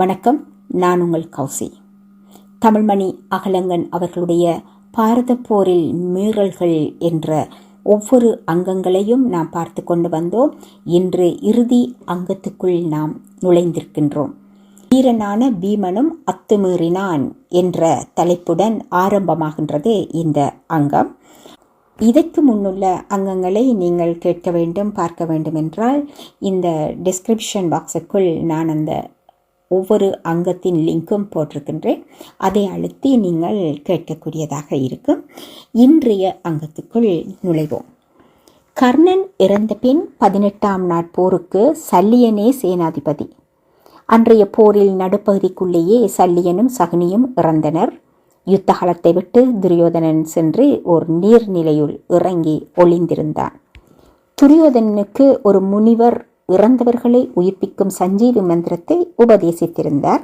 வணக்கம் நான் உங்கள் கௌசி. தமிழ்மணி அகலங்கன் அவர்களுடைய பாரத போரில் மீறல்கள் என்ற ஒவ்வொரு அங்கங்களையும் நாம் பார்த்து கொண்டு வந்தோம். இன்று இறுதி அங்கத்துக்குள் நாம் நுழைந்திருக்கின்றோம். வீரனான பீமனும் அத்துமீறினான் என்ற தலைப்புடன் ஆரம்பமாகின்றது இந்த அங்கம். இதற்கு முன்னுள்ள அங்கங்களை நீங்கள் கேட்க வேண்டும் பார்க்க வேண்டும் என்றால் இந்த டிஸ்கிரிப்ஷன் பாக்ஸுக்குள் நான் அந்த ஒவ்வொரு அங்கத்தின் லிங்க்கும் போட்டிருக்கின்றேன். அதை அழுத்தி நீங்கள் கேட்கக்கூடியதாக இருக்கும். இன்றைய அங்கத்துக்குள் நுழைவோம். கர்ணன் இறந்த பின் பதினெட்டாம் நாட்போருக்கு சல்லியனே சேனாதிபதி. அன்றைய போரில் நடுப்பகுதிக்குள்ளேயே சல்லியனும் சகுனியும் இறந்தனர். யுத்தகலத்தை விட்டு துரியோதனன் சென்று ஒரு நீர்நிலையுள் இறங்கி ஒளிந்திருந்தான். துரியோதனனுக்கு ஒரு முனிவர் இறந்தவர்களை உயிர்ப்பிக்கும் சஞ்சீவி மந்திரத்தை உபதேசித்திருந்தார்.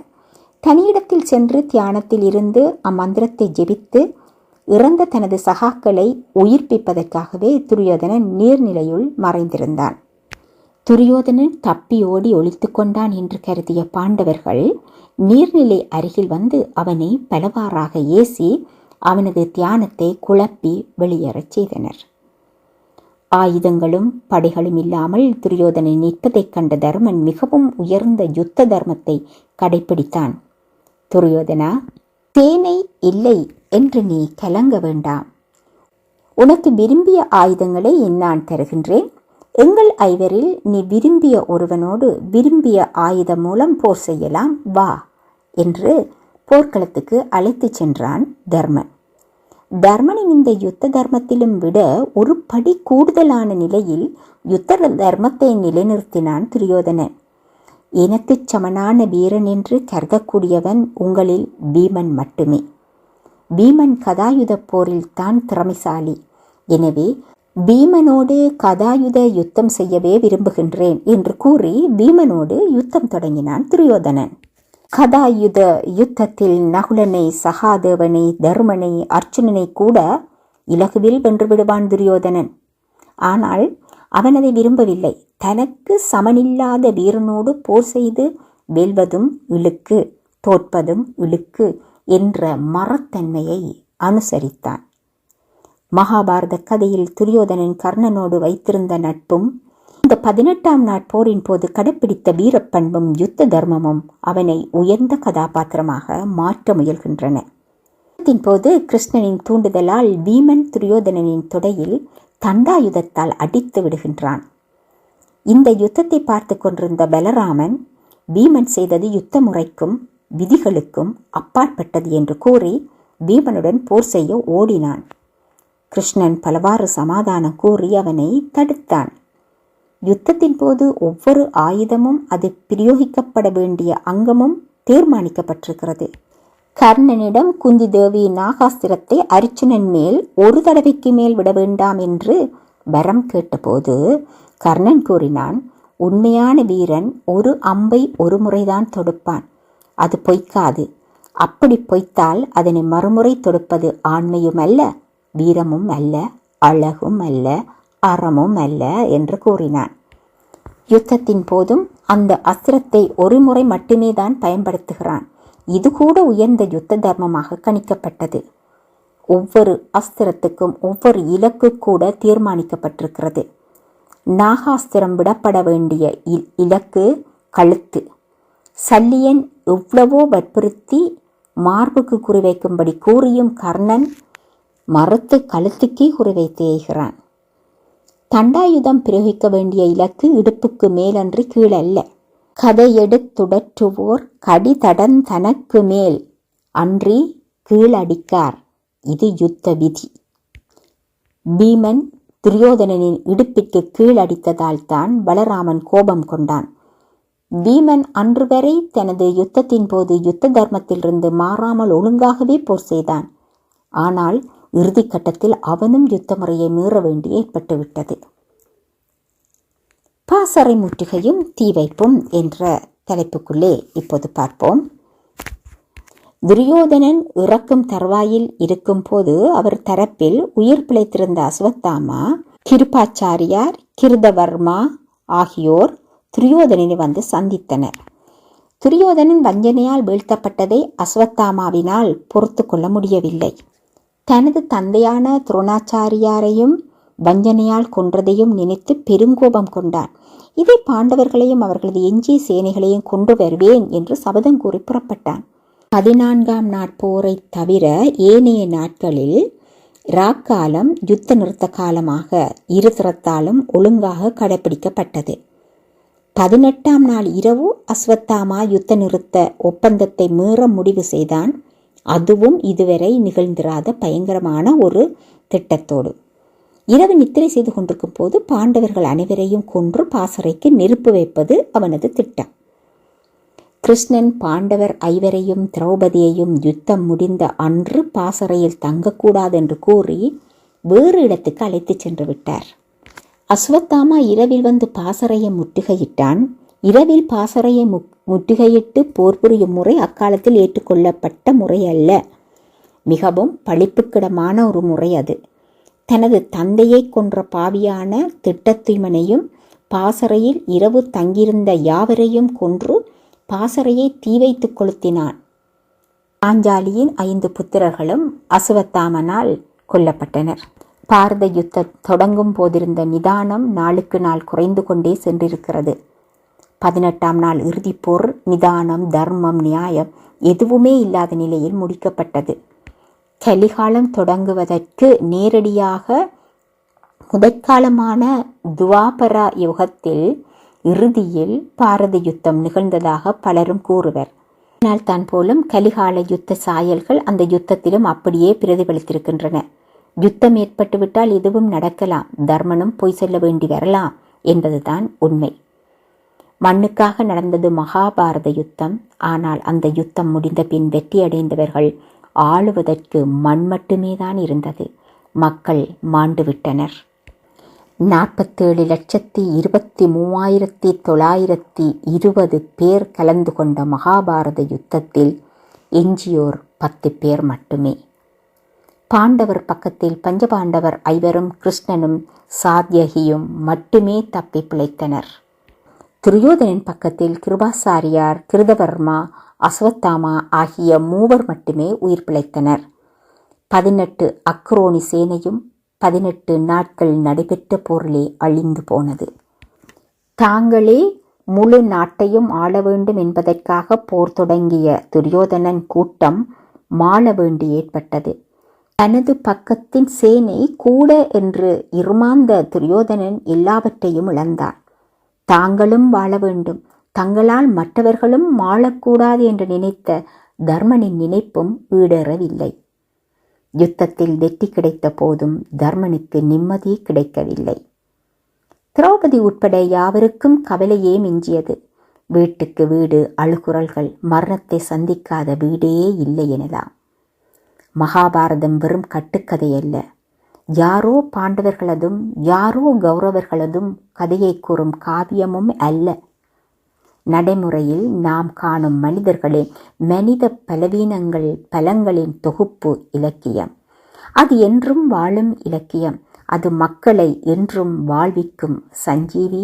தனியிடத்தில் சென்று தியானத்தில் இருந்து அம்மந்திரத்தை ஜெபித்து இறந்த தனது சகாக்களை உயிர்ப்பிப்பதற்காகவே துரியோதனன் நீர்நிலையுள் மறைந்திருந்தான். துரியோதனன் தப்பி ஓடி ஒழித்து கொண்டான் என்று கருதிய பாண்டவர்கள் நீர்நிலை அருகில் வந்து அவனை பலவாறாக ஏசி அவனது தியானத்தை குழப்பி வெளியேறச் செய்தனர். ஆயுதங்களும் படைகளும் இல்லாமல் துரியோதனை நிற்பதைக் கண்ட தர்மன் மிகவும் உயர்ந்த யுத்த தர்மத்தை கடைபிடித்தான் துரியோதனா தேனை இல்லை என்று நீ கலங்க வேண்டாம். உனக்கு விரும்பிய ஆயுதங்களை நான் தருகின்றேன். எங்கள் ஐவரில் நீ விரும்பிய ஒருவனோடு விரும்பிய ஆயுதம் மூலம் போர் செய்யலாம். வா என்று போர்க்களத்துக்கு அழைத்துச் சென்றான் தர்மன். தர்மனின் இந்த யுத்த தர்மத்திலும் விட ஒரு படி கூடுதலான நிலையில் யுத்த தர்மத்தை நிலைநிறுத்தினான் துரியோதனன். எனக்கு சமனான வீரன் என்று கருதக்கூடியவன் உங்களில் பீமன் மட்டுமே. பீமன் கதாயுத போரில் தான் திறமைசாலி. எனவே பீமனோடு கதாயுத யுத்தம் செய்யவே விரும்புகின்றேன் என்று கூறி பீமனோடு யுத்தம் தொடங்கினான் துரியோதனன். கதாயுத யுத்தத்தில் நகுலனை சகாதேவனை தருமனை அர்ஜுனனை கூட இலகுவில் வென்று விடுவான் துரியோதனன். ஆனால் அவன் அதை விரும்பவில்லை. தனக்கு சமனில்லாத வீரனோடு போர் செய்து வெல்வதும் இழுக்கு தோற்பதும் இழுக்கு என்ற மரத்தன்மையை அனுசரித்தான். மகாபாரத கதையில் துரியோதனன் கர்ணனோடு வைத்திருந்த நட்பும் அந்த பதினெட்டாம் நாட்போரின் போது கடைப்பிடித்த வீரப்பண்பும் யுத்த தர்மமும் அவனை உயர்ந்த கதாபாத்திரமாக மாற்ற முயல்கின்றன. போது கிருஷ்ணனின் தூண்டுதலால் பீமன் துரியோதனனின் தொடையில் தண்டாயுதத்தால் அடித்து விடுகின்றான். இந்த யுத்தத்தை பார்த்து கொண்டிருந்த பலராமன் பீமன் செய்தது யுத்த முறைக்கும் விதிகளுக்கும் அப்பாற்பட்டது என்று கூறி பீமனுடன் போர் செய்ய ஓடினான். கிருஷ்ணன் பலவாறு சமாதானம் கூறி அவனை தடுத்தான். யுத்தத்தின் போது ஒவ்வொரு ஆயுதமும் அது பிரயோகிக்கப்பட வேண்டிய அங்கமும் தீர்மானிக்கப்பட்டிருக்கிறது. கர்ணனிடம் குந்தி தேவி நாகாஸ்திரத்தை அர்ச்சுனன் மேல் ஒரு தடவைக்கு மேல் விட வேண்டாம் என்று வரம் கேட்டபோது கர்ணன் கூறினான் உண்மையான வீரன் ஒரு அம்பை ஒரு முறைதான் தொடுப்பான். அது பொய்க்காது. அப்படி பொய்த்தால் அதனை மறுமுறை தொடுப்பது ஆண்மையும் அல்ல வீரமும் அல்ல அழகும் அல்ல அறமும் அல்ல என்று கூறினான். யுத்தத்தின் போதும் அந்த அஸ்திரத்தை ஒரு முறை மட்டுமே தான் பயன்படுத்துகிறான். இது கூட உயர்ந்த யுத்த தர்மமாக கணிக்கப்பட்டது. ஒவ்வொரு அஸ்திரத்துக்கும் ஒவ்வொரு இலக்கு கூட தீர்மானிக்கப்பட்டிருக்கிறது. நாகாஸ்திரம் விடப்பட வேண்டிய இலக்கு கழுத்து. சல்லியன் எவ்வளவோ வற்புறுத்தி மார்புக்கு குறிவைக்கும்படி கூறியும் கர்ணன் மறுத்து கழுத்துக்கே குறிவைத்து எய்கிறான். தண்டாயுதம் பிரயோகிக்க வேண்டிய இலக்கு இடுப்புக்கு மேலன்றி கீழல்ல. கதையெடுத்துடற்றுவோர் கடிதடன் தனக்கு மேல். அன்றி கீழடிக்கார். இது யுத்த விதி. பீமன் துரியோதனனின் இடுப்பிற்கு கீழடித்ததால் தான் பலராமன் கோபம் கொண்டான். பீமன் அன்று வரை தனது யுத்தத்தின் போது யுத்த தர்மத்திலிருந்து மாறாமல் ஒழுங்காகவே போர் செய்தான். ஆனால் இறுதி கட்டத்தில் அவனும் யுத்த முறையை மீற வேண்டி ஏற்பட்டுவிட்டது. பாசறை முற்றுகையும் தீ வைப்பும் என்ற தலைப்புக்குள்ளே இப்போது பார்ப்போம். துரியோதனன் இறக்கும் தருவாயில் இருக்கும் போது அவர் தரப்பில் உயிர் பிழைத்திருந்த அஸ்வத்தாமா கிருபாச்சாரியார் கிருதவர்மா ஆகியோர் துரியோதனனை வந்து சந்தித்தனர். துரியோதனன் வஞ்சனையால் வீழ்த்தப்பட்டதை அஸ்வத்தாமாவினால் பொறுத்து கொள்ள முடியவில்லை. தனது தந்தையான துரோணாச்சாரியாரையும் வஞ்சனையால் கொன்றதையும் நினைத்து பெருங்கோபம் கொண்டான். இதை பாண்டவர்களையும் அவர்களது எஞ்சிய சேனைகளையும் கொண்டு வருவேன் என்று சபதம் கூறி புறப்பட்டான். பதினான்காம் நாட்போரை தவிர ஏனைய நாட்களில் ராக்காலம் யுத்த நிறுத்த காலமாக இருதரத்தாலும் ஒழுங்காக கடைபிடிக்கப்பட்டது பதினெட்டாம் நாள் இரவு அஸ்வத்தாமா யுத்த நிறுத்த ஒப்பந்தத்தை மீற முடிவு செய்தான். அதுவும் இதுவரை நிகழ்ந்திராத பயங்கரமான ஒரு திட்டத்தோடு. இரவு நித்திரை செய்து கொண்டிருக்கும் போது பாண்டவர்கள் அனைவரையும் கொன்று பாசறைக்கு நெருப்பு வைப்பது அவனது திட்டம். கிருஷ்ணன் பாண்டவர் ஐவரையும் திரௌபதியையும் யுத்தம் முடிந்த அன்று பாசறையில் தங்கக்கூடாது என்று கூறி வேறு இடத்துக்கு அழைத்துச் சென்று விட்டார். அஸ்வத்தாமா இரவில் வந்து பாசறையை முற்றுகையிட்டான். இரவில் பாசறையை மு முற்றுகையிட்டு போர் புரியும் முறை அக்காலத்தில் ஏற்றுக்கொள்ளப்பட்ட முறை அல்ல. மிகவும் பழிப்புக்கிடமான ஒரு முறை அது. தனது தந்தையை கொன்ற பாவியான திட்டத்துய்மனையும் பாசறையில் இரவு தங்கியிருந்த யாவரையும் கொன்று பாசறையை தீ வைத்து கொளுத்தினான். பாஞ்சாலியின் ஐந்து புத்திரர்களும் அசுவத்தாமனால் கொல்லப்பட்டனர். பாரத யுத்தம் தொடங்கும் போதிருந்த நிதானம் நாளுக்கு நாள் குறைந்து கொண்டே சென்றிருக்கிறது. பதினெட்டாம் நாள் இறுதிப்போர் நிதானம் தர்மம் நியாயம் எதுவுமே இல்லாத நிலையில் முடிக்கப்பட்டது. சலிகாலம் தொடங்குவதற்கு நேரடியாக முதற்காலமான துவாபரா யுகத்தில் இறுதியில் பாரத யுத்தம் நிகழ்ந்ததாக பலரும் கூறுவர். ஆனால் தான் போலும் கலிகால யுத்த சாயல்கள் அந்த யுத்தத்திலும் அப்படியே பிரதிபலித்திருக்கின்றன. யுத்தம் ஏற்பட்டுவிட்டால் எதுவும் நடக்கலாம். தர்மனும் பொய் சொல்ல வேண்டி வரலாம் என்பதுதான் உண்மை. மண்ணுக்காக நடந்தது மகாபாரத யுத்தம். ஆனால் அந்த யுத்தம் முடிந்த பின் வெற்றியடைந்தவர்கள் ஆளுவதற்கு மண் மட்டுமே தான் இருந்தது. மக்கள் மாண்டுவிட்டனர். நாற்பத்தேழு லட்சத்தி இருபத்தி மூவாயிரத்தி தொள்ளாயிரத்தி இருபது பேர் கலந்து கொண்ட மகாபாரத யுத்தத்தில் எஞ்சியோர் பத்து பேர் மட்டுமே. பாண்டவர் பக்கத்தில் பஞ்சபாண்டவர் ஐவரும் கிருஷ்ணனும் சாத்யகியும் மட்டுமே தப்பி பிழைத்தனர். துரியோதனின் பக்கத்தில் கிருபாசாரியார் கிருதவர்மா அஸ்வத்தாமா ஆகிய மூவர் மட்டுமே உயிர் பிழைத்தனர். பதினெட்டு அக்ரோனி சேனையும் பதினெட்டு நாட்கள் நடைபெற்ற போரிலே அழிந்து போனது. தாங்களே முழு நாட்டையும் ஆள வேண்டும் என்பதற்காக போர் தொடங்கிய துரியோதனன் கூட்டம் மாள வேண்டி ஏற்பட்டது. தனது பக்கத்தின் சேனை கூட என்று இருமாந்த துரியோதனன் எல்லாவற்றையும் இழந்தான். தாங்களும் வாழ வேண்டும். தங்களால் மற்றவர்களும் வாழக்கூடாது என்று நினைத்த தர்மனின் நினைப்பும் ஈடேறவில்லை. யுத்தத்தில் வெற்றி கிடைத்த போதும் தர்மனுக்கு நிம்மதி கிடைக்கவில்லை. திரௌபதி உட்பட யாவருக்கும் கவலையே மிஞ்சியது. வீட்டுக்கு வீடு அழுகுரல்கள் மரணத்தை சந்திக்காத வீடே இல்லை எனலாம். மகாபாரதம் வெறும் கட்டுக்கதை அல்ல யாரோ பாண்டவர்களதும் யாரோ கௌரவர்களதும் கதையை கூறும் காவியமும் அல்ல. நடைமுறையில் நாம் காணும் மனிதர்களின் மனித பலவீனங்கள் பலங்களின் தொகுப்பு இலக்கியம். அது என்றும் வாழும் இலக்கியம். அது மக்களை என்றும் வாழ்விக்கும் சஞ்சீவி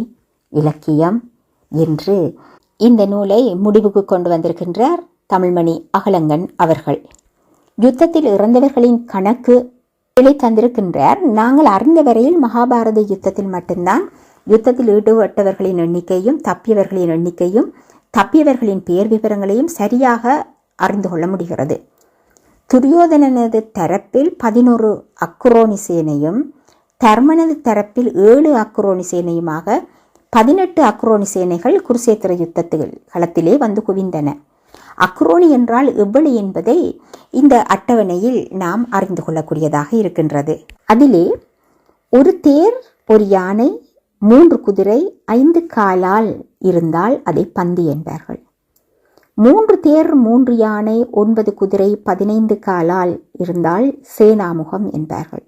இலக்கியம் என்று இந்த நூலை முடிவுக்கு கொண்டு வந்திருக்கின்றார் தமிழ்மணி அகலங்கன் அவர்கள். யுத்தத்தில் இறந்தவர்களின் கணக்கு விலை தந்திருக்கின்றார் நாங்கள் அறிந்த வரையில் மகாபாரத யுத்தத்தில் மட்டும்தான் யுத்தத்தில் ஈடுபட்டவர்களின் எண்ணிக்கையும் தப்பியவர்களின் எண்ணிக்கையும் தப்பியவர்களின் பெயர் விவரங்களையும் சரியாக அறிந்து கொள்ள முடிகிறது. துரியோதனனது தரப்பில் பதினோரு அக்ரோனிசேனையும் தர்மனது தரப்பில் ஏழு அக்ரோனிசேனையுமாக பதினெட்டு அக்ரோனி சேனைகள் குருசேத்திர யுத்தத்தில் களத்திலே வந்து குவிந்தன. அக்ரோனி என்றால் எவ்வளி என்பதை இந்த அட்டவணையில் நாம் அறிந்து கொள்ளக்கூடியதாக இருக்கின்றது. அதிலே ஒரு தேர் ஒரு யானை மூன்று குதிரை ஐந்து காலால் இருந்தால் அதை பந்தி என்பார்கள். மூன்று தேர் மூன்று யானை ஒன்பது குதிரை பதினைந்து காலால் இருந்தால் சேனாமுகம் என்பார்கள்.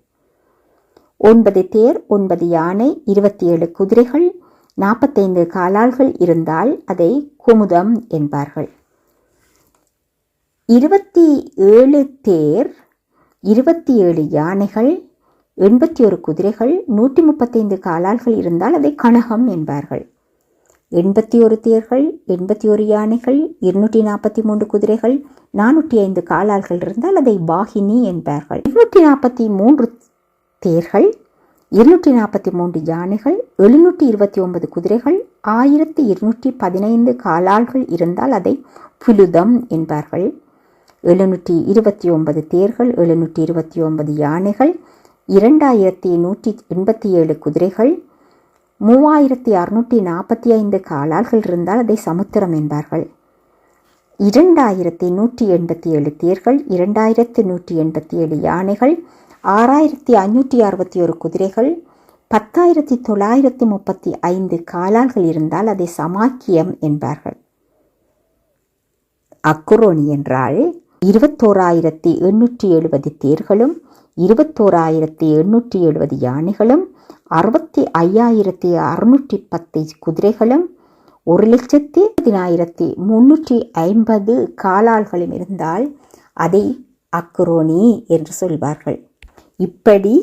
ஒன்பது தேர் ஒன்பது யானை இருபத்தி ஏழு குதிரைகள் நாற்பத்தைந்து காலால்கள் இருந்தால் அதை குமுதம் என்பார்கள். இருபத்தி ஏழு தேர் இருபத்தி ஏழு யானைகள் எண்பத்தி ஒரு குதிரைகள் நூற்றி முப்பத்தைந்து காலால்கள் இருந்தால் அதை கனகம் என்பார்கள். எண்பத்தி ஒரு தேர்கள் எண்பத்தி ஒரு யானைகள் இருநூற்றி நாற்பத்தி மூன்று குதிரைகள் நானூற்றி ஐந்து காலால்கள் இருந்தால் அதை வாகினி என்பார்கள். இருநூற்றி நாற்பத்தி மூன்று தேர்கள் இருநூற்றி நாற்பத்தி மூன்று யானைகள் எழுநூற்றி இருபத்தி ஒன்பது குதிரைகள் ஆயிரத்தி இருநூற்றி பதினைந்து காலால்கள் இருந்தால் அதை புலுதம் என்பார்கள். எழுநூற்றி இருபத்தி ஒன்பது தேர்கள் எழுநூற்றி இருபத்தி ஒன்பது யானைகள் இரண்டாயிரத்தி நூற்றி எண்பத்தி ஏழு குதிரைகள் மூவாயிரத்தி அறுநூற்றி நாற்பத்தி ஐந்து காலாள்கள் இருந்தால் அதை சமுத்திரம் என்பார்கள். இரண்டாயிரத்தி நூற்றி எண்பத்தி ஏழு தேர்கள் இரண்டாயிரத்தி நூற்றி எண்பத்தி ஏழு யானைகள் ஆறாயிரத்தி ஐநூற்றி அறுபத்தி ஒரு குதிரைகள் பத்தாயிரத்தி தொள்ளாயிரத்தி முப்பத்தி ஐந்து காலாள்கள் இருந்தால் அதை சமாக்கியம் என்பார்கள். அக்குரோனி என்றால் இருபத்தோராயிரத்தி எண்ணூற்றி எழுபது தேர்களும் இருபத்தோராயிரத்தி எண்ணூற்றி எழுபது யானைகளும் அறுபத்தி ஐயாயிரத்தி அறுநூற்றி பத்து குதிரைகளும் ஒரு லட்சத்தி பதினாயிரத்தி முன்னூற்றி ஐம்பது காலாள்களும் இருந்தால் அதை அக்ரோனி என்று சொல்வார்கள். இப்படி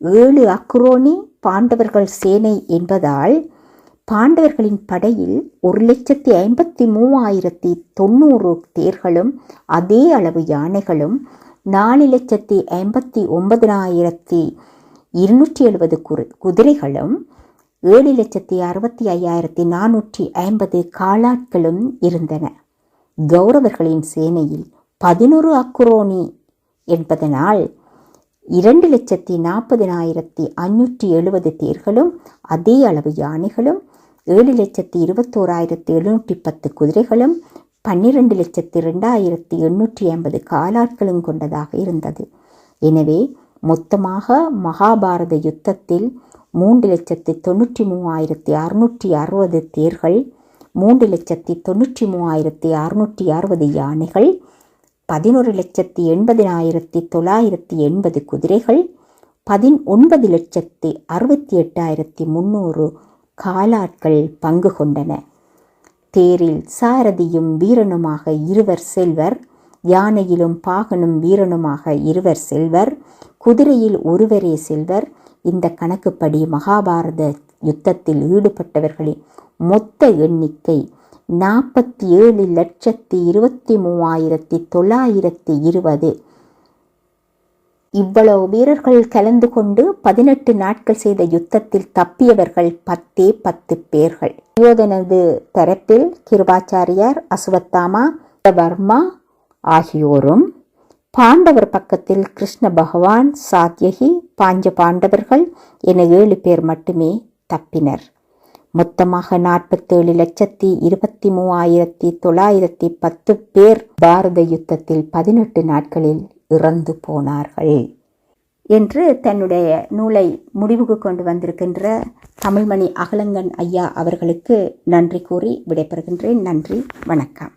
ஏழு அக்ரோனி பாண்டவர்கள் சேனை என்பதால் பாண்டவர்களின் படையில் ஒரு லட்சத்தி ஐம்பத்தி மூவாயிரத்தி தொண்ணூறு தேர்களும் அதே அளவு யானைகளும் நாலு லட்சத்தி ஐம்பத்தி ஒன்பதினாயிரத்தி இருநூற்றி எழுபது குரு குதிரைகளும் ஏழு லட்சத்தி அறுபத்தி ஐயாயிரத்தி நானூற்றி ஐம்பது காலாட்களும் இருந்தன. கௌரவர்களின் சேனையில் பதினொரு அக்குரோனி என்பதனால் இரண்டு லட்சத்தி நாற்பதினாயிரத்தி அஞ்சூற்றி எழுபது தேர்களும் அதே அளவு யானைகளும் ஏழு லட்சத்தி இருபத்தோராயிரத்தி எழுநூற்றி பத்து குதிரைகளும் பன்னிரண்டு லட்சத்தி ரெண்டாயிரத்தி எண்ணூற்றி ஐம்பது காலாட்களும் கொண்டதாக இருந்தது. எனவே மொத்தமாக மகாபாரத யுத்தத்தில் மூன்று லட்சத்தி தொண்ணூற்றி மூவாயிரத்தி அறுநூற்றி அறுபது தேர்கள் மூன்று லட்சத்தி தொண்ணூற்றி மூவாயிரத்தி அறுநூற்றி அறுபது யானைகள் பதினொரு லட்சத்தி எண்பதினாயிரத்தி தொள்ளாயிரத்தி எண்பது குதிரைகள் பதினொன்பது லட்சத்தி அறுபத்தி எட்டாயிரத்தி முந்நூறு காலாட்கள் பங்கு கொண்டன. தேரில் சாரதியும் வீரனுமாக இருவர் செல்வர் யானையிலும் பாகனும் வீரனுமாக இருவர் செல்வர் குதிரையில் ஒருவரே செல்வர். இந்த கணக்குப்படி மகாபாரத யுத்தத்தில் ஈடுபட்டவர்களின் மொத்த எண்ணிக்கை நாற்பத்தி ஏழு லட்சத்தி இருபத்தி மூவாயிரத்தி தொள்ளாயிரத்தி இருபது. இவ்வளவு வீரர்கள் கலந்து கொண்டு பதினெட்டு நாட்கள் செய்த யுத்தத்தில் தப்பியவர்கள் பத்தே பத்து பேர்கள். துரியோதனது தரப்பில் கிருபாச்சாரியார் அசுவத்தாமா வர்மா ஆகியோரும் பாண்டவர் பக்கத்தில் கிருஷ்ண பகவான் சாத்யகி பாஞ்ச பாண்டவர்கள் என ஏழு பேர் மட்டுமே தப்பினர். மொத்தமாக நாற்பத்தேழு லட்சத்தி இருபத்தி மூவாயிரத்தி தொள்ளாயிரத்தி பத்து பேர் பாரத யுத்தத்தில் பதினெட்டு நாட்களில் இறந்து போனார்கள் என்று தன்னுடைய நூலை முடிவுக்கு கொண்டு வந்திருக்கின்ற தமிழ்மணி அகலங்கன் ஐயா அவர்களுக்கு நன்றி கூறி விடைபெறுகின்றேன். நன்றி. வணக்கம்.